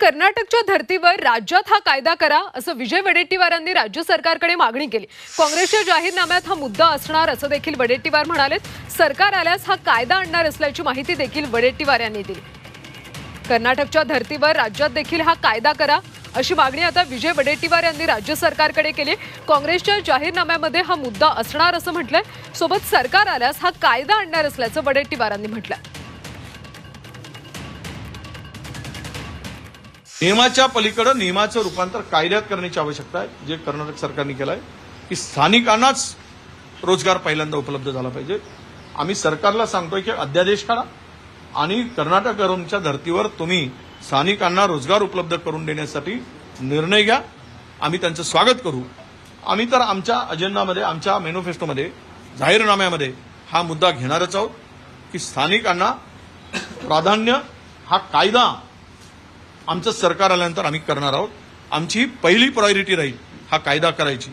कर्नाटकच्या धर्तीवर राज्यात हा कायदा करा असं विजय वडेट्टीवारांनी राज्य सरकारकडे मागणी केली. काँग्रेसच्या जाहीरनाम्यात हा मुद्दा असणार असं देखील वडेट्टीवार म्हणालेत. सरकार आल्यास हा कायदा आणणार असल्याची माहिती देखील वडेट्टीवार यांनी दिली. कर्नाटकच्या धर्तीवर राज्यात देखील हा कायदा करा अशी मागणी आता विजय वडेट्टीवार यांनी राज्य सरकारकडे केली. काँग्रेसच्या जाहीरनाम्यामध्ये हा मुद्दा असणार असं म्हटलंय. सोबत सरकार आल्यास हा कायदा आणणार असल्याचं वडेट्टीवारांनी म्हटलंय. नियमाच्या पलीकडे नियमाचं रूपांतर कायद्यात करण्याची आवश्यकता आहे. जे कर्नाटक सरकारने केलं आहे की स्थानिकांनाच रोजगार पहिल्यांदा उपलब्ध झाला पाहिजे. आम्ही सरकारला सांगतोय की अध्यादेश काढा आणि कर्नाटकच्या धर्तीवर तुम्ही स्थानिकांना रोजगार उपलब्ध करून देण्यासाठी निर्णय घ्या. आम्ही त्यांचं स्वागत करू. आम्ही तर आमच्या अजेंडामध्ये आमच्या मॅनिफेस्टोमध्ये जाहीरनाम्यामध्ये हा मुद्दा घेणारच आहोत की स्थानिकांना प्राधान्य हा कायदा आमचं सरकार आल्यानंतर आम्ही करणार आहोत. आमची पहिली प्रायोरिटी राहील हा कायदा करायची.